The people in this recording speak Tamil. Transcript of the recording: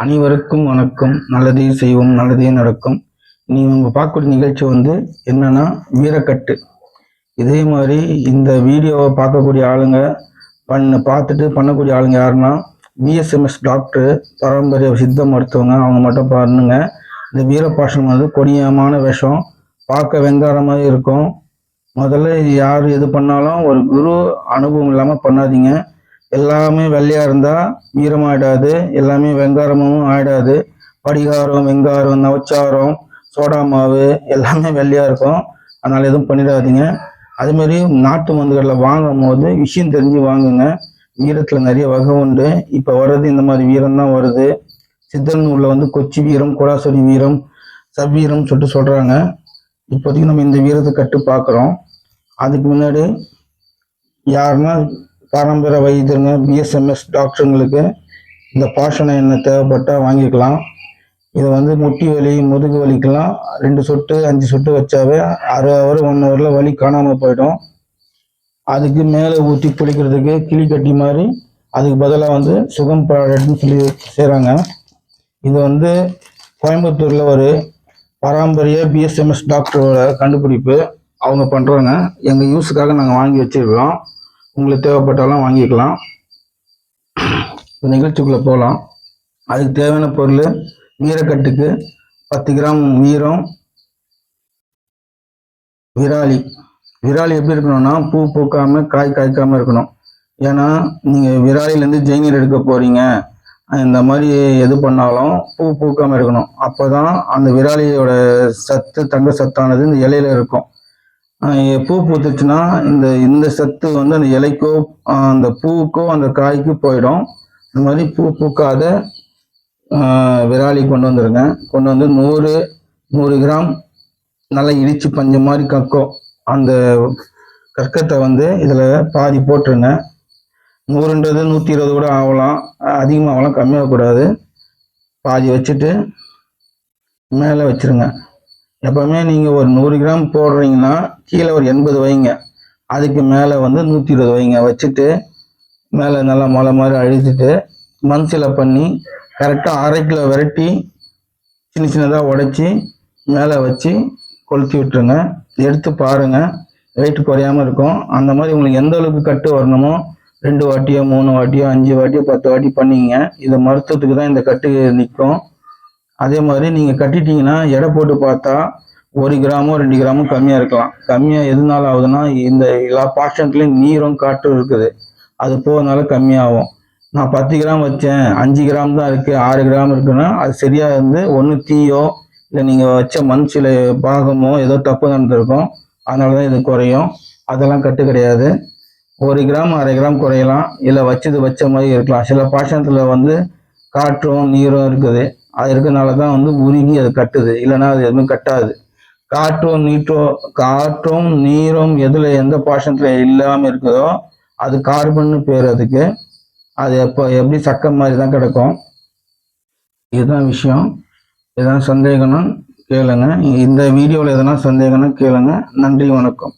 அனைவருக்கும் வணக்கம். நல்லதே செய்வோம் நல்லதே நடக்கும். நீ உங்க பார்க்கக்கூடிய நிகழ்ச்சி வந்து என்னன்னா வீரக்கட்டு. இதே மாதிரி இந்த வீடியோவை பார்க்கக்கூடிய ஆளுங்க பண்ண பார்த்துட்டு பண்ணக்கூடிய ஆளுங்க யாருன்னா பிஎஸ்எம்எஸ் டாக்டர் பாரம்பரிய சித்த மருத்துவங்க. அவங்க மட்டும் பண்ணுங்க இந்த வீரபாஷம் வந்து கொடியமான விஷம். பார்க்க வெங்காரமாக இருக்கும். முதல்ல யார் எது பண்ணாலும் ஒரு குரு அனுபவம் இல்லாமல் பண்ணாதீங்க. எல்லாமே வெள்ளையா இருந்தா வீரமாயிடாது எல்லாமே வெங்காரமும் ஆயிடாது. படிகாரம் வெங்காரம் நவச்சாரம் சோடா மாவு எல்லாமே வெள்ளையா இருக்கும். அதனால எதுவும் பண்ணிடாதீங்க. அதே மாதிரி நாட்டு மருந்துகளில் வாங்கும் போது விஷயம் தெரிஞ்சு வாங்குங்க. வீரத்துல நிறைய வகை உண்டு. இப்போ வர்றது இந்த மாதிரி வீரம் தான் வருது. சித்தன் நூல்ல வந்து கொச்சி வீரம் குடாசொடி வீரம் சவ்வீரம் சொல்லிட்டு சொல்றாங்க. இப்போதைக்கு நம்ம இந்த வீரத்தை கட்டு பார்க்குறோம். அதுக்கு முன்னாடி யாருன்னா பாரம்பரிய வைத்தியருங்க பிஎஸ்எம்எஸ் டாக்டருங்களுக்கு இந்த பாஷணம் எண்ணெய் தேவைப்பட்டால் வாங்கிக்கலாம். இதை வந்து முட்டி வலி முதுகு வலிக்கெல்லாம் ரெண்டு சொட்டு அஞ்சு சொட்டு வச்சாவே அரை ஹவர் ஒன் ஹவரில் வலி காணாமல் போயிடும். அதுக்கு மேலே ஊற்றி குளிக்கிறதுக்கு கிளி கட்டி மாதிரி அதுக்கு பதிலாக வந்து சுகம் ப்ராடக்ட்னு சொல்லி செய்கிறாங்க இது வந்து கோயம்புத்தூரில் ஒரு பாரம்பரிய பிஎஸ்எம்எஸ் டாக்டரோட கண்டுபிடிப்பு. அவங்க பண்ணுறாங்க எங்கள் யூஸுக்காக நாங்கள் வாங்கி வச்சுருக்கோம் உங்களுக்கு தேவைப்பட்டாலும் வாங்கிக்கலாம். நிகழ்ச்சிக்குள்ளே போகலாம். அதுக்கு தேவையான பொருள் வீரக்கட்டுக்கு பத்து கிராம் வீரம் விராலி. விராலி எப்படி இருக்கணும்னா பூ பூக்காமல் காய் காய்க்காமல் இருக்கணும். ஏன்னா நீங்கள் விராலிலேருந்து ஜெயினீர் எடுக்க போகிறீங்க இந்த மாதிரி எது பண்ணாலும் பூ பூக்காமல் இருக்கணும். அப்போ தான் அந்த விராலியோட சத்து தங்க சத்தானது இந்த இலையில இருக்கும். பூ பூத்துச்சுன்னா இந்த இந்த சத்து வந்து அந்த இலைக்கோ அந்த பூவுக்கோ அந்த காய்க்கு போயிடும். இந்த மாதிரி பூ பூக்காத விராலி கொண்டு வந்துருங்க. கொண்டு வந்து நூறு நூறு கிராம் நல்லா இடிச்சு பஞ்சு மாதிரி கக்கும். அந்த கற்கத்தை வந்து இதில் பாதி போட்டுருங்க. நூறுன்றது நூற்றி இருபது கூட ஆகலாம். அதிகமாகலாம் கம்மியாகக்கூடாது. பாதி வச்சுட்டு மேலே வச்சிருங்க. எப்பவுமே நீங்கள் ஒரு நூறு கிராம் போடுறீங்கன்னா கீழே ஒரு எண்பது வைங்க. அதுக்கு மேலே வந்து நூற்றி இருபது வைங்க. வச்சுட்டு மேலே நல்லா மலை மாதிரி அழுத்திட்டு மண்சில பண்ணி கரெக்டாக அரை கிலோ விரட்டி சின்ன சின்னதாக உடைச்சி மேலே வச்சு கொளுத்தி விட்டுருங்க. எடுத்து பாருங்கள் வெயிட் குறையாம இருக்கும். அந்த மாதிரி உங்களுக்கு எந்த அளவுக்கு கட்டு வரணுமோ ரெண்டு வாட்டியோ மூணு வாட்டியோ அஞ்சு வாட்டியோ பத்து வாட்டி பண்ணிங்க இது மருத்துவத்துக்கு தான் இந்த கட்டு நிற்கும். அதே மாதிரி நீங்கள் கட்டிட்டீங்கன்னா எடை போட்டு பார்த்தா ஒரு கிராமோ ரெண்டு கிராமும் கம்மியாக இருக்கலாம். கம்மியாக எதனால ஆகுதுன்னா இந்த எல்லா பாஷன்ட்லேயும் நீரும் காற்றும் இருக்குது. அது போகிறதுனால கம்மியாகும். நான் பத்து கிராம் வச்சேன் அஞ்சு கிராம் தான் இருக்குது ஆறு கிராம் இருக்குன்னா அது சரியாக இருந்து ஒன்று தீயோ இல்லை நீங்கள் வச்ச மண் சில பாகமோ ஏதோ தப்பு நடந்திருக்கும். அதனால தான் இது குறையும். அதெல்லாம் கட்டு கிடையாது. ஒரு கிராம் அரை கிராம் குறையலாம். இல்லை வச்சது வச்ச மாதிரி இருக்கலாம். சில பாஷணத்தில் வந்து காற்றும் நீரும் இருக்குது. அது இருக்கனால தான் வந்து உருகி அது கட்டுது. இல்லைன்னா அது எதுவுமே கட்டாது. காற்றும் நீட்டோ காற்றும் நீரும் எதில் எந்த பாஷனத்தில் இல்லாமல் இருக்குதோ அது கார்பன்னு பேர் அதுக்கு. அது எப்போ எப்படி சக்கம் மாதிரி தான் கிடக்கும். இதுதான் விஷயம். எதனா சந்தேகம்னா கேளுங்க. இந்த வீடியோவில் எதனா சந்தேகம்னா கேளுங்க. நன்றி வணக்கம்.